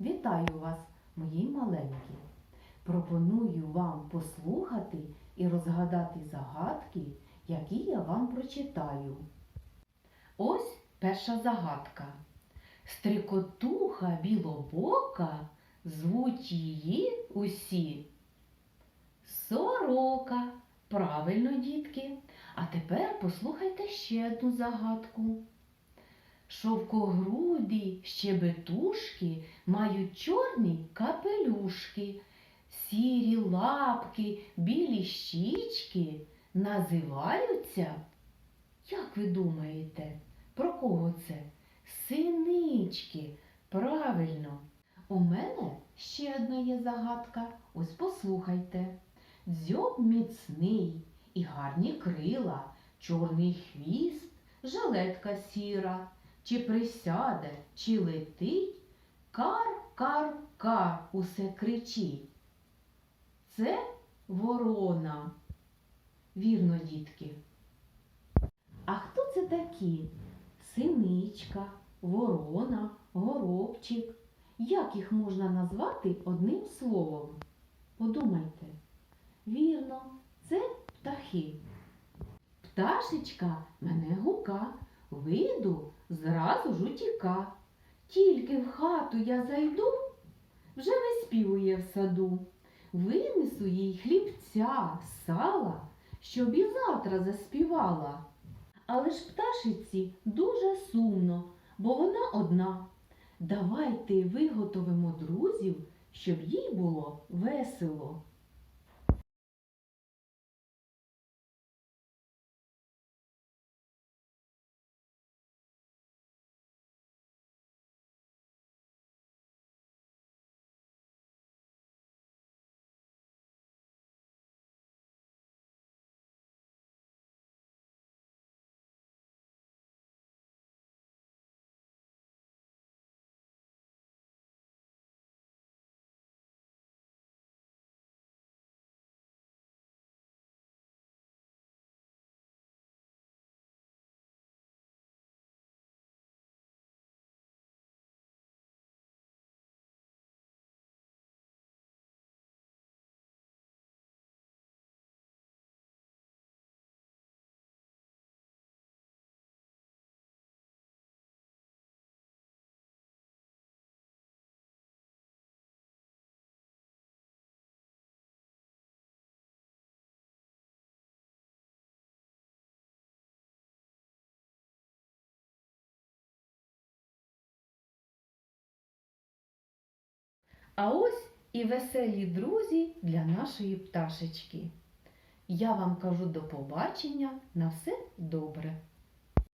Вітаю вас, мої маленькі. Пропоную вам послухати і розгадати загадки, які я вам прочитаю. Ось перша загадка. Стрикотуха білобока, звуть її усі. Сорока. Правильно, дітки. А тепер послухайте ще одну загадку. Шовкогруді щебетушки мають чорні капелюшки, сірі лапки, білі щічки називаються. Як ви думаєте, про кого це? Синички. Правильно. У мене ще одна є загадка. Ось послухайте. Дзьоб міцний і гарні крила, чорний хвіст, жилетка сіра, чи присяде, чи летить, кар-кар-кар усе кричить. Це ворона. Вірно, дітки. А хто це такі? Синичка, ворона, горобчик. Як їх можна назвати одним словом? Подумайте. Вірно, це птахи. Пташечка мене гука, вийду, зразу ж утіка. Тільки в хату я зайду, вже виспівує в саду. Винесу їй хлібця, сала, щоб і завтра заспівала. Але ж пташиці дуже сумно, бо вона одна. Давайте виготовимо друзів, щоб їй було весело. А ось і веселі друзі для нашої пташечки. Я вам кажу до побачення на все добре.